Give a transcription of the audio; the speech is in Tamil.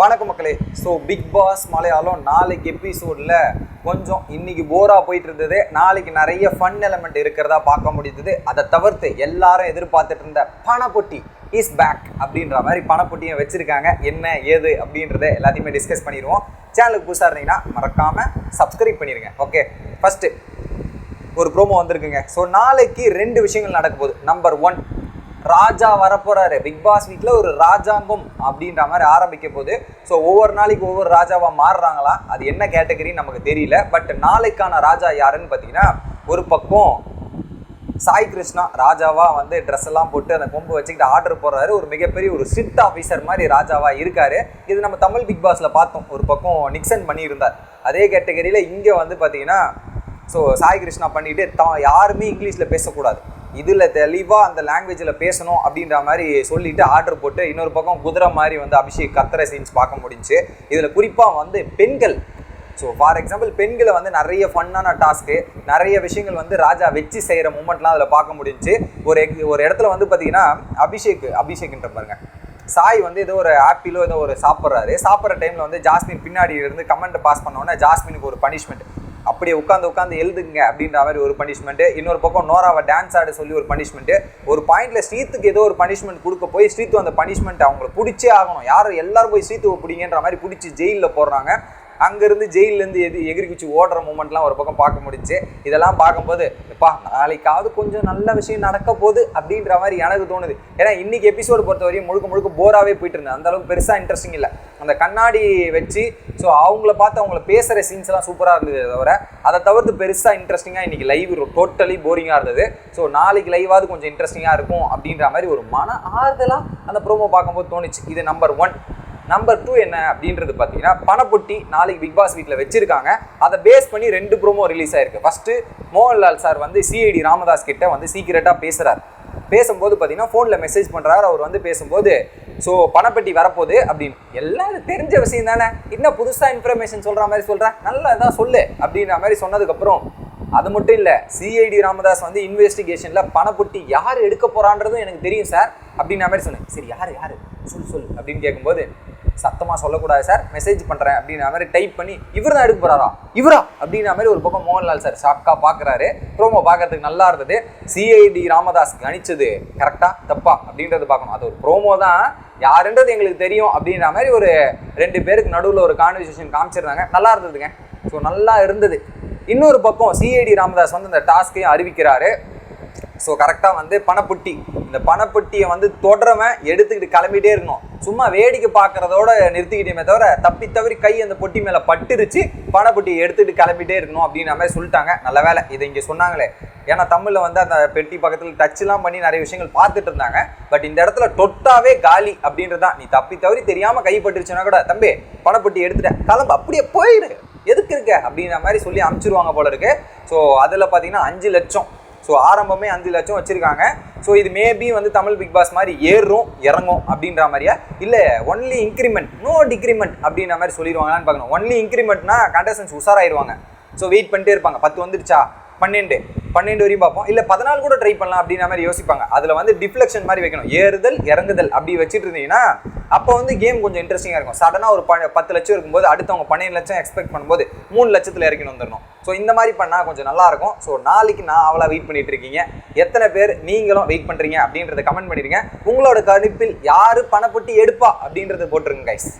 வணக்கம் மக்களே. ஸோ பிக் பாஸ் மலையாளம் நாளைக்கு எபிசோடில் கொஞ்சம் இன்னைக்கு போராக போயிட்டு இருந்தது. நாளைக்கு நிறைய ஃபன் எலமெண்ட் இருக்கிறதா பார்க்க முடிந்தது. அதை தவிர்த்து எல்லாரும் எதிர்பார்த்துட்டு இருந்த பணப்பொட்டி இஸ் பேக் அப்படின்ற மாதிரி பணப்பொட்டியை வச்சுருக்காங்க. என்ன ஏது அப்படின்றத எல்லாத்தையுமே டிஸ்கஸ் பண்ணிடுவோம். சேனலுக்கு புதுசாக இருந்தீங்கன்னா மறக்காமல் சப்ஸ்கிரைப் பண்ணிடுங்க. ஓகே ஃபஸ்ட்டு ஒரு ப்ரோமோ வந்திருக்குங்க. ஸோ நாளைக்கு ரெண்டு விஷயங்கள் நடக்க போகுது. நம்பர் ஒன் ராஜா வரப்போறாரு. பிக் பாஸ் வீட்டில் ஒரு ராஜாங்கம் அப்படின்ற மாதிரி ஆரம்பிக்க போகுது. ஸோ ஒவ்வொரு நாளைக்கு ஒவ்வொரு ராஜாவா மாறுறாங்களா? அது என்ன கேட்டகரின்னு நமக்கு தெரியல. பட் நாளைக்கான ராஜா யாருன்னு பார்த்தீங்கன்னா ஒரு பக்கம் சாய் கிருஷ்ணா ராஜாவா வந்து ட்ரெஸ் எல்லாம் போட்டு அந்த கொம்பு வச்சுக்கிட்டு ஆர்டர் போடுறாரு. ஒரு மிகப்பெரிய ஒரு சிட் ஆஃபீஸர் மாதிரி ராஜாவா இருக்காரு. இது நம்ம தமிழ் பிக் பாஸ்ல பார்த்தோம். ஒரு பக்கம் நிக்சன் பண்ணியிருந்தார். அதே கேட்டகரியில இங்க வந்து பாத்தீங்கன்னா ஸோ சாய் கிருஷ்ணா பண்ணிட்டு தான் யாருமே இங்கிலீஷில் பேசக்கூடாது. இதில் தெளிவாக அந்த லாங்குவேஜில் பேசணும் அப்படின்ற மாதிரி சொல்லிட்டு ஆர்டர் போட்டு இன்னொரு பக்கம் குதிரை மாதிரி வந்து அபிஷேக் கத்துற சீன்ஸ் பார்க்க முடிஞ்சுச்சு இதில் குறிப்பாக வந்து பெண்கள் ஸோ ஃபார் எக்ஸாம்பிள் பெண்களை வந்து நிறைய ஃபன்னான டாஸ்க்கு நிறைய விஷயங்கள் வந்து ராஜா வச்சு செய்கிற மூமெண்ட்லாம் அதில் பார்க்க முடிஞ்சு. ஒரு ஒரு இடத்துல வந்து பார்த்தீங்கன்னா அபிஷேக் அபிஷேக்ன்ற பாருங்க. சாய் வந்து ஏதோ ஒரு ஆப்பிளோ ஏதோ ஒரு சாப்பிட்றாரு. சாப்பிட்ற டைமில் வந்து ஜாஸ்மின் பின்னாடி இருந்து கமெண்ட் பாஸ் பண்ணோன்னே ஜாஸ்மினுக்கு ஒரு பனிஷ்மெண்ட் அப்படியே உட்காந்து உட்காந்து எழுதுங்க அப்படின்ற மாதிரி ஒரு பனிஷ்மெண்ட்டு இன்னொரு பக்கம் நோராவை டான்ஸ் ஆட சொல்லி ஒரு பனிஷ்மெண்ட்டு ஒரு பாயிண்ட்ல ஸ்ரீத்துக்கு ஏதோ ஒரு பனிஷ்மெண்ட் கொடுக்க போய் ஸ்ரீத்து அந்த பனிஷ்மெண்ட் அவங்களை பிடிச்சே ஆகணும். யாரும் எல்லாரும் போய் ஸ்ரீத்துவை பிடிங்கன்ற மாதிரி பிடிச்சி ஜெயிலில் போடுறாங்க. அங்கேருந்து ஜெயிலேருந்து எது எகிரி குச்சி ஓடுற மூமெண்ட்லாம் ஒரு பக்கம் பார்க்க முடிஞ்சுச்சு இதெல்லாம் பார்க்கும்போது எப்பா நாளைக்காவது கொஞ்சம் நல்ல விஷயம் நடக்க போகுது அப்படின்ற மாதிரி எனக்கு தோணுது. ஏன்னா இன்னைக்கு எபிசோடு பொறுத்த வரையும் முழுக்க முழுக்க போராகவே போயிட்டு இருந்தேன் அந்த அளவுக்கு பெருசாக இன்ட்ரெஸ்டிங் இல்லை. அந்த கண்ணாடி வச்சு ஸோ அவங்கள பார்த்து அவங்கள பேசுகிற சீன்ஸ்லாம் சூப்பராக இருந்தது தவிர அதை தவிர்த்து பெருசாக இன்ட்ரெஸ்டிங்காக இன்னைக்கு லைவ் டோட்டலி போரிங்காக இருந்தது. ஸோ நாளைக்கு லைவாவது கொஞ்சம் இன்ட்ரெஸ்டிங்காக இருக்கும் அப்படின்ற மாதிரி ஒரு மன ஆறுதலாக அந்த ப்ரோமோ பார்க்கும்போது தோணுச்சு. இது நம்பர் ஒன் நம்பர் டூ என்ன அப்படின்றது பார்த்தீங்கன்னா பணப்பொட்டி நாளைக்கு பிக் பாஸ் வீட்டில் வச்சிருக்காங்க. அதை பேஸ் பண்ணி ரெண்டு ப்ரோமோ ரிலீஸ் ஆயிருக்கு. ஃபர்ஸ்ட் மோகன்லால் சார் வந்து சிஐடி ராமதாஸ் கிட்ட வந்து சீக்கிரட்டாக பேசுறாரு. பேசும்போது பார்த்தீங்கன்னா ஃபோனில் மெசேஜ் பண்ணுறாரு அவர் வந்து பேசும்போது ஸோ பணப்பெட்டி வரப்போகுது அப்படின்னு. எல்லாம் தெரிஞ்ச விஷயம் தானே. இன்னும் புதுசாக இன்ஃபர்மேஷன் சொல்கிற மாதிரி சொல்கிறேன் நல்லா தான் சொல்லு அப்படின்ற மாதிரி சொன்னதுக்கப்புறம் அது மட்டும் இல்லை சிஐடி ராமதாஸ் வந்து இன்வெஸ்டிகேஷனில் பணப்பொட்டி யார் எடுக்க போகிறான்றதும் எனக்கு தெரியும் சார் அப்படின்ற மாதிரி சொன்னேன். சரி யார் யார்? சொல் சொல் அப்படின்னு கேட்கும்போது சத்தமாக சொல்லக்கூடாது சார் மெசேஜ் பண்ணுறேன் அப்படின்ற மாதிரி டைப் பண்ணி இவர் தான் எடுக்க போறாரா? இவரா? அப்படின்ற மாதிரி ஒரு பக்கம் மோகன்லால் சார் ஷாக்காக பார்க்குறாரு ப்ரோமோ பார்க்கறதுக்கு நல்லா இருந்தது. சிஐடி ராமதாஸ் கணிச்சது. கரெக்டாக தப்பா? அப்படின்றது பார்க்கணும். அது ஒரு ப்ரோமோ தான். யாருன்றது எங்களுக்கு தெரியும் அப்படின்ற மாதிரி ஒரு ரெண்டு பேருக்கு நடுவில் ஒரு கான்வர்சேஷன் காமிச்சிருந்தாங்க. நல்லா இருந்ததுங்க. ஸோ நல்லா இருந்தது. இன்னொரு பக்கம் சிஐடி ராமதாஸ் வந்து இந்த டாஸ்கையும் அறிவிக்கிறாரு. ஸோ கரெக்டாக வந்து பணப்பொட்டி. இந்த பணப்பொட்டியை வந்து தொடரவன் எடுத்துக்கிட்டு கிளம்பிட்டே இருக்கணும். சும்மா வேடிக்கை பார்க்குறதோட நிறுத்திக்கிட்டேமே தவிர தப்பி தவறி கை அந்த பொட்டி மேலே பட்டுருச்சு பணப்புட்டியை எடுத்துக்கிட்டு கிளம்பிட்டே இருக்கணும் அப்படின்ற மாதிரி சொல்லிட்டாங்க. நல்ல வேலை. இதை இங்கே சொன்னாங்களே. ஏன்னா தமிழில் வந்து அந்த பெட்டி பக்கத்தில் டச்லாம் பண்ணி நிறைய விஷயங்கள் பார்த்துட்டு இருந்தாங்க. பட் இந்த இடத்துல தொட்டாவே காலி அப்படின்றது தான். நீ தப்பி தவறி தெரியாமல் கைப்பட்டுருச்சுன்னா கூட தம்பி பணப்பொட்டி எடுத்துட்டேன். கிளம்பு அப்படியே போயிடு எதுக்கு இருக்க? அப்படின்ற மாதிரி சொல்லி அமுச்சிருவாங்க போல இருக்கு. ஸோ அதில் பார்த்தீங்கன்னா அஞ்சு லட்சம். ஸோ ஆரம்பமே அஞ்சு லட்சம் வச்சிருக்காங்க. ஸோ இது மேபி வந்து தமிழ் பிக் பாஸ் மாதிரி ஏறும் இறங்கும் அப்படின்ற மாதிரியா? இல்லை ஒன்லி இன்க்ரிமெண்ட் நோ டிக்ரிமெண்ட் அப்படின்ற மாதிரி சொல்லிடுவாங்களான்னு பார்க்கணும். ஒன்லி இன்க்ரிமெண்ட்னா கண்டஸ்டன்ஸ் உஷாராயிருவாங்க. ஸோ வெயிட் பண்ணிட்டே இருப்பாங்க. பத்து வந்துடுச்சா பன்னெண்டு. பன்னெண்டு வரையும் பார்ப்போம். இல்லை பதினாலு கூட ட்ரை பண்ணலாம் அப்படின்ற மாதிரி யோசிப்பாங்க. அதில் வந்து டிஃப்ளெக்ஷன் மாதிரி வைக்கணும். ஏறுதல் இறங்குதல் அப்படி வச்சுட்டு இருந்தீங்கன்னா அப்போ வந்து கேம் கொஞ்சம் இன்ட்ரெஸ்டிங்காக இருக்கும். சடனாக ஒரு ப பத்து லட்சம் இருக்கும்போது அடுத்தவங்க பன்னெண்டு லட்சம் எக்ஸ்பெக்ட் பண்ணும்போது மூணு லட்சத்தில் இறக்கி வந்துடணும் ஸோ இந்த மாதிரி பண்ணால் கொஞ்சம் நல்லாயிருக்கும். ஸோ நாளைக்கு நான் அவளாக வெயிட் பண்ணிட்டு இருக்கீங்க. எத்தனை பேர் நீங்களும் வெயிட் பண்ணுறீங்க அப்படின்றத கமெண்ட் பண்ணிடுங்க. உங்களோட கணிப்பில் யார் பணப்பட்டி எடுப்பா அப்படின்றத போட்டிருங்க கைஸ்